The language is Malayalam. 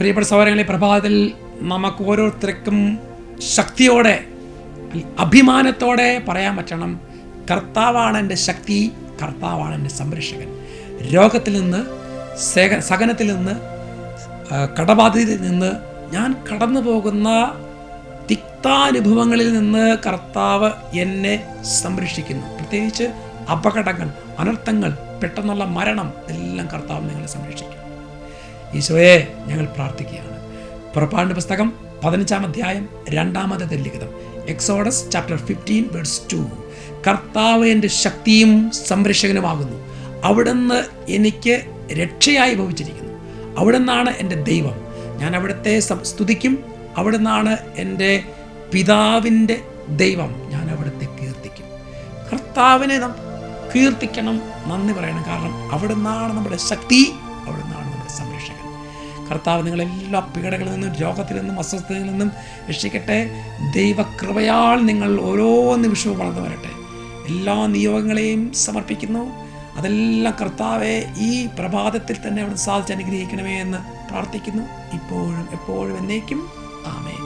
പ്രിയപ്പെട്ട സഹോദരങ്ങളെ പ്രഭാതത്തിൽ നമുക്ക് ഓരോരുത്തർക്കും ശക്തിയോടെ അഭിമാനത്തോടെ പറയാൻ പറ്റണം. കർത്താവാണ് എന്റെ ശക്തി കർത്താവാണ് എന്റെ സംരക്ഷകൻ. രോഗത്തിൽ നിന്ന് സേക സഹനത്തിൽ നിന്ന് കടബാധിതയിൽ നിന്ന് ഞാൻ കടന്നു പോകുന്ന തിക്താനുഭവങ്ങളിൽ നിന്ന് കർത്താവ് എന്നെ സംരക്ഷിക്കുന്നു. പ്രത്യേകിച്ച് അപകടങ്ങൾ അനർത്ഥങ്ങൾ പെട്ടെന്നുള്ള മരണം എല്ലാം കർത്താവ് നിങ്ങളെ സംരക്ഷിക്കും. ഈശോയെ ഞങ്ങൾ പ്രാർത്ഥിക്കുകയാണ്. പുറപ്പാടിന്റെ പുസ്തകം പതിനഞ്ചാം അധ്യായം രണ്ടാമത്തെ ലിഖിതം. Exodus chapter fifteen words two കർത്താവ് എന്റെ ശക്തിയും സംരക്ഷകനുമാകുന്നു. അവിടുന്ന് എനിക്ക് രക്ഷയായി ഭവിച്ചിരിക്കുന്നു. അവിടുന്നാണ് എന്റെ ദൈവം. ഞാൻ അവിടുത്തെ സ്തുതിക്കും. അവിടുന്നാണ് എന്റെ പിതാവിന്റെ ദൈവം. ഞാൻ അവിടുത്തെ കീർത്തിക്കും. കർത്താവിനെ നാം കീർത്തിക്കണം നന്ദി പറയണം. കാരണം അവിടുന്നാണ് നമ്മുടെ ശക്തി. സംരക്ഷകൻ. കർത്താവ് നിങ്ങളെല്ലാ പീഡകളിൽ നിന്നും രോഗത്തിൽ നിന്നും അസ്വസ്ഥതയിൽ നിന്നും രക്ഷിക്കട്ടെ. ദൈവകൃപയാൽ നിങ്ങൾ ഓരോ നിമിഷവും വളർന്നു വരട്ടെ. എല്ലാ നിയോഗങ്ങളെയും സമർപ്പിക്കുന്നു. അതെല്ലാം കർത്താവെ ഈ പ്രഭാതത്തിൽ തന്നെ അവിടെ സാധിച്ച് അനുഗ്രഹിക്കണമേ എന്ന് പ്രാർത്ഥിക്കുന്നു. ഇപ്പോഴും എപ്പോഴും എന്നേക്കും. ആമേ